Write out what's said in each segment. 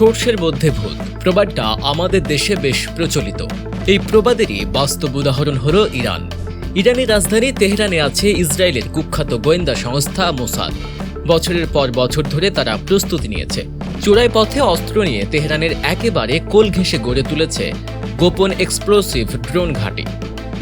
সর্ষের মধ্যে ভূত প্রবাদটা আমাদের দেশে বেশ প্রচলিত। এই প্রবাদেরই বাস্তব উদাহরণ হল ইরান। ইরানের রাজধানী তেহরানে আছে ইসরায়েলের কুখ্যাত গোয়েন্দা সংস্থা মোসাদ। বছরের পর বছর ধরে তারা প্রস্তুতি নিয়েছে। চোরাই পথে অস্ত্র নিয়ে তেহরানের একেবারে কোল ঘেঁষে গড়ে তুলেছে গোপন এক্সপ্লোসিভ ড্রোন ঘাঁটি।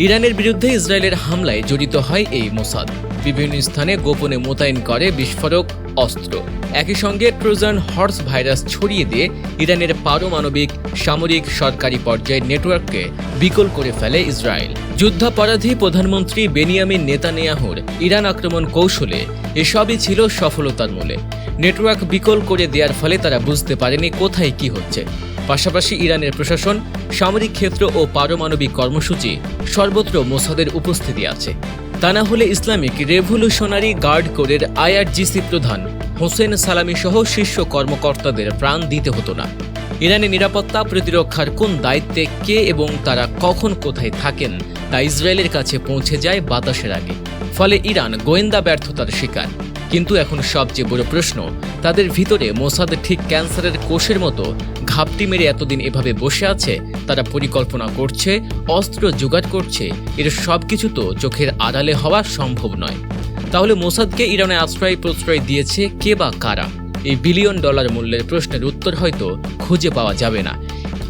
ইরানের বিরুদ্ধে ইসরায়েলের হামলায় জড়িত হয় এই মোসাদ। বিভিন্ন স্থানে গোপনে মোতায়েন করে বিস্ফোরক অস্ত্র। একই সঙ্গে ট্রোজান হর্স ভাইরাস ছড়িয়ে দিয়ে ইরানের পারমাণবিক সামরিক সরকারি পর্যায়ের নেটওয়ার্ককে বিকল করে ফেলে ইসরায়েল। যুদ্ধাপরাধী প্রধানমন্ত্রী বেনিয়ামিন নেতানিয়াহুর ইরান আক্রমণ কৌশলে এসবই ছিল সফলতার মূলে। নেটওয়ার্ক বিকল করে দেওয়ার ফলে তারা বুঝতে পারেনি কোথায় কি হচ্ছে। পাশাপাশি ইরানের প্রশাসন, সামরিক ক্ষেত্র ও পারমাণবিক কর্মসূচি সর্বত্র মোসাদের উপস্থিতি আছে। তা না হলে ইসলামিক রেভলিউশনারি গার্ড কোরের আইআরজিসি প্রধান হোসেন সালামি সহ শীর্ষ কর্মকর্তাদের প্রাণ দিতে হতো না। ইরানের নিরাপত্তা প্রতিরক্ষার কোন দায়িত্বে কে এবং তারা কখন কোথায় থাকেন তা ইসরায়েলের কাছে পৌঁছে যায় বাতাসের আগে। ফলে ইরান গোয়েন্দা ব্যর্থতার শিকার। কিন্তু এখন সবচেয়ে বড় প্রশ্ন, তাদের ভিতরে মোসাদ ঠিক ক্যান্সারের কোষের মতো ঘাপটি মেরে এতদিন এভাবে বসে আছে, তারা পরিকল্পনা করছে, অস্ত্র জোগাড় করছে, এর সব কিছু তো চোখের আড়ালে হওয়া সম্ভব নয়। তাহলে মোসাদকে ইরানে আশ্রয় প্রশ্রয় দিয়েছে কে বা কারা? এই বিলিয়ন ডলার মূল্যের প্রশ্নের উত্তর হয়তো খুঁজে পাওয়া যাবে না।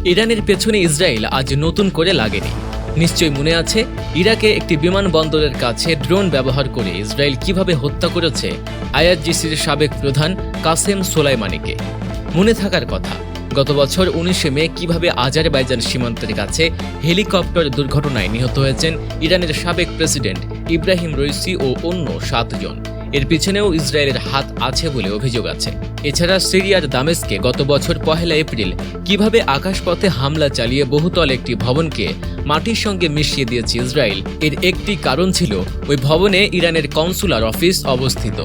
ইরানের পেছনে ইসরায়েল আজ নতুন করে লাগেনি। নিশ্চয়ই মনে আছে, ইরাকে একটি বিমানবন্দরের কাছে ড্রোন ব্যবহার করে ইসরায়েল কীভাবে হত্যা করেছে আইআরজিসির সাবেক প্রধান কাসেম সোলাইমানিকে। মনে থাকার কথা, গত বছর উনিশে মে কীভাবে আজারবাইজান সীমান্তের কাছে হেলিকপ্টার দুর্ঘটনায় নিহত হয়েছেন ইরানের সাবেক প্রেসিডেন্ট ইব্রাহিম রইসি ও অন্য সাতজন। এর পিছনেও ইসরায়েলের হাত আছে বলে অভিযোগ আছে। এছাড়া সিরিয়ার দামেস্কে গত বছর পহেলা এপ্রিল কীভাবে আকাশপথে হামলা চালিয়ে বহুতল একটি ভবনকে মাটির সঙ্গে মিশিয়ে দিয়েছে ইসরায়েল। এর একটি কারণ ছিল ওই ভবনে ইরানের কনসুলার অফিস অবস্থিত।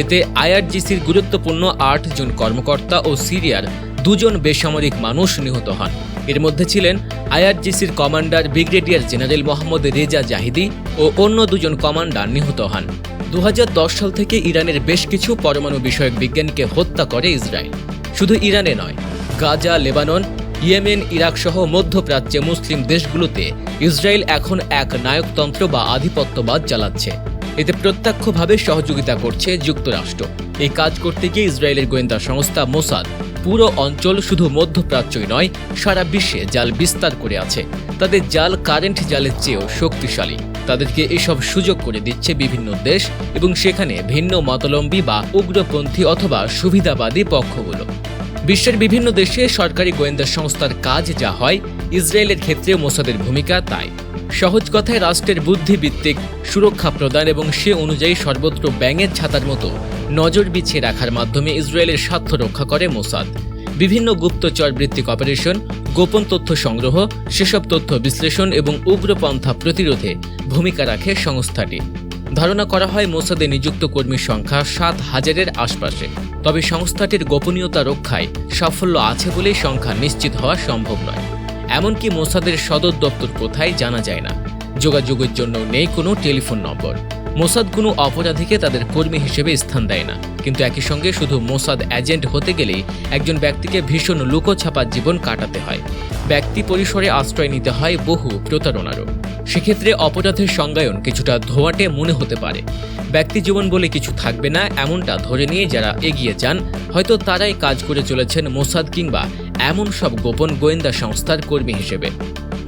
এতে আইআরজিসির গুরুত্বপূর্ণ আট জন কর্মকর্তা ও সিরিয়ার দুজন বেসামরিক মানুষ নিহত হন। এর মধ্যে ছিলেন আইআরজিসির commander brigadier general Mohammad Reza Zahedi ও অন্য দুজন কমান্ডার নিহত হন। দু হাজার দশ সাল থেকে ইরানের বেশ কিছু পরমাণু বিষয়ক বিজ্ঞানীকে হত্যা করে ইসরায়েল। শুধু ইরানে নয়, গাজা, লেবানন ইয়েমেন, ইরাক সহ মধ্যপ্রাচ্যে মুসলিম দেশগুলোতে ইসরায়েল এখন এক নায়কতন্ত্র বা আধিপত্যবাদ চালাচ্ছে। এতে প্রত্যক্ষভাবে সহযোগিতা করছে যুক্তরাষ্ট্র। এই কাজ করতে গিয়ে ইসরায়েলের গোয়েন্দা সংস্থা মোসাদ, পুরো অঞ্চল শুধু মধ্যপ্রাচ্যই নয়, সারা বিশ্বে জাল বিস্তার করে আছে। তাদের জাল কারেন্ট জালের চেয়েও শক্তিশালী। তাদেরকে এসব সুযোগ করে দিচ্ছে বিভিন্ন দেশ এবং সেখানে ভিন্ন মতলম্বী বা উগ্রপন্থী অথবা সুবিধাবাদী পক্ষগুলো। বিশ্বের বিভিন্ন দেশে সরকারি গোয়েন্দা সংস্থার কাজ যা হয়, ইসরায়েলের ক্ষেত্রে মোসাদের ভূমিকা তাই। সহজ কথায় রাষ্ট্রের বুদ্ধিভিত্তিক সুরক্ষা প্রদান এবং সে অনুযায়ী সর্বত্র ব্যাঙের ছাতার মতো নজর বিছিয়ে রাখার মাধ্যমে ইসরায়েলের স্বার্থ রক্ষা করে মোসাদ। বিভিন্ন গুপ্তচর ভিত্তিক অপারেশন, গোপন তথ্য সংগ্রহ, সেসব তথ্য বিশ্লেষণ এবং উগ্রপন্থা প্রতিরোধে ভূমিকা রাখে সংস্থাটি। ধারণা করা হয় মোসাদে নিযুক্ত কর্মীর সংখ্যা সাত হাজারের আশপাশে। তবে সংস্থাটির গোপনীয়তা রক্ষায় সাফল্য আছে বলেই সংখ্যা নিশ্চিত হওয়া সম্ভব নয়। এমনকি মোসাদের সদর দপ্তর কোথায় জানা যায় না। যোগাযোগের জন্য নেই কোনো টেলিফোন নম্বর। মোসাদ কোনো অপরাধীকে তাদের কর্মী হিসেবে স্থান দেয় না। কিন্তু একই সঙ্গে শুধু মোসাদ এজেন্ট হতে গেলেই একজন ব্যক্তিকে ভীষণ লুকোছাপার জীবন কাটাতে হয়। ব্যক্তি পরিসরে আশ্রয় নিতে হয় বহু প্রতারণারও। সেক্ষেত্রে অপরাধের সংজ্ঞায়ন কিছুটা ধোয়াটে মনে হতে পারে। ব্যক্তি জীবন বলে কিছু থাকবে না, এমনটা ধরে নিয়ে যারা এগিয়ে যান, হয়তো তারাই কাজ করে চলেছেন মোসাদ কিংবা এমন সব গোপন গোয়েন্দা সংস্থার কর্মী হিসেবে।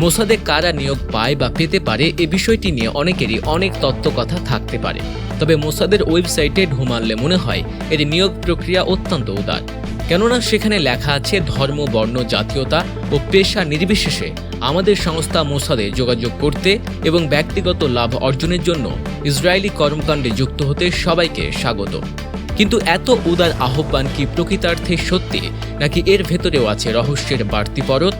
মোসাদে কারা নিয়োগ পায় বা পেতে পারে এ বিষয়টি নিয়ে অনেকেরই অনেক তত্ত্ব কথা থাকতে পারে। তবে মোসাদের ওয়েবসাইটে ঢুমানলে মনে হয় এর নিয়োগ প্রক্রিয়া অত্যন্ত উদার। কেননা সেখানে লেখা আছে, ধর্ম, বর্ণ, জাতীয়তা ও পেশা নির্বিশেষে আমাদের সংস্থা মোসাদে যোগাযোগ করতে এবং ব্যক্তিগত লাভ অর্জনের জন্য ইসরায়েলি কর্মকাণ্ডে যুক্ত হতে সবাইকে স্বাগত। কিন্তু এত উদার আহ্বান কি প্রকৃতার্থে সত্যি, নাকি এর ভেতরেও আছে রহস্যের বাড়তি পরত?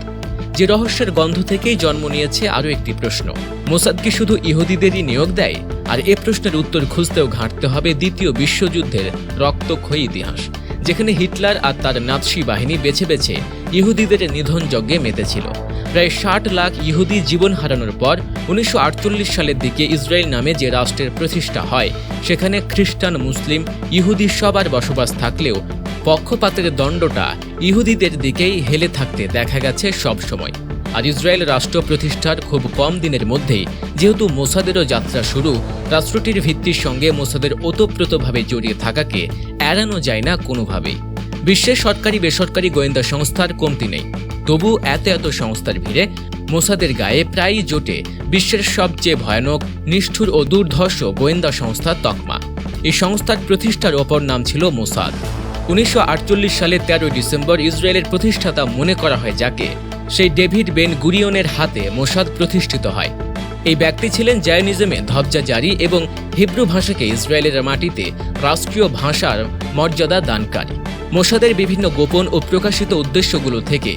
যে রহস্যের গন্ধ থেকেই জন্ম নিয়েছে আরও একটি প্রশ্ন। মোসাদ কি শুধু ইহুদিদেরই নিয়োগ দেয়? আর এ প্রশ্নের উত্তর খুঁজতেও ঘাঁটতে হবে দ্বিতীয় বিশ্বযুদ্ধের রক্তক্ষয়ী ইতিহাস, যেখানে হিটলার আর তার নাৎসি বাহিনী বেছে বেছে ইহুদিদের নিধন যজ্ঞে মেতেছিল। প্রায় ষাট লাখ ইহুদি জীবন হারানোর পর উনিশশো আটচল্লিশ সালের দিকে ইসরায়েল নামে যে রাষ্ট্রের প্রতিষ্ঠা হয়, সেখানে খ্রিস্টান, মুসলিম, ইহুদি সবার বসবাস থাকলেও পক্ষপাতের দণ্ডটা ইহুদিদের দিকেই হেলে থাকতে দেখা গেছে সব সময়। আর ইসরায়েল রাষ্ট্র প্রতিষ্ঠার খুব কম দিনের মধ্যেই, যেহেতু মোসাদেরও যাত্রা শুরু, রাষ্ট্রটির ভিত্তির সঙ্গে মোসাদের ওতপ্রোতভাবে জড়িয়ে থাকাকে এড়ানো যায় না কোনোভাবেই। বিশ্বের সরকারি বেসরকারি গোয়েন্দা সংস্থার কমতি নেই। তবু এত এত সংস্থার ভিড়ে মোসাদের গায়ে প্রায়ই জোটে বিশ্বের সবচেয়ে ভয়ানক, নিষ্ঠুর ও দুর্ধর্ষ গোয়েন্দা সংস্থা তকমা। এই সংস্থার প্রতিষ্ঠার অপর নাম ছিল মোসাদ। উনিশশো সালে তেরোই ডিসেম্বর ইসরায়েলের প্রতিষ্ঠাতা মনে করা হয় যাকে, সেই ডেভিড বেন গুরিয়নের হাতে মোসাদ প্রতিষ্ঠিত হয়। এই ব্যক্তি ছিলেন জায়নিজমে ধবজা জারি এবং হিব্রু ভাষাকে ইসরায়েলের মাটিতে রাষ্ট্রীয় ভাষার মর্যাদা দানকারী। মোসাদের বিভিন্ন গোপন ও প্রকাশিত উদ্দেশ্যগুলো থেকে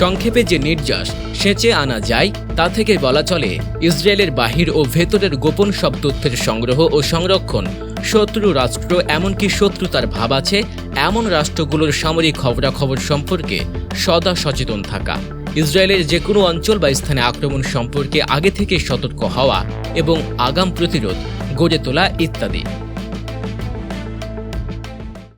সংক্ষেপে যে নির্যাস সেচে আনা যায়, তা থেকে বলা চলে ইসরায়েলের বাহির ও ভেতরের গোপন সব তথ্যের সংগ্রহ ও সংরক্ষণ শত্রু রাষ্ট্র, এমনকি শত্রুতার ভাব আছে, এমন রাষ্ট্রগুলোর সামরিক খবরাখবর সম্পর্কে সদা সচেতন থাকা। ইসরায়েলের যে কোনো অঞ্চল বা স্থানে আক্রমণ সম্পর্কে আগে থেকে সতর্ক হওয়া এবং আগাম প্রতিরোধ গড়ে তোলা ইত্যাদি।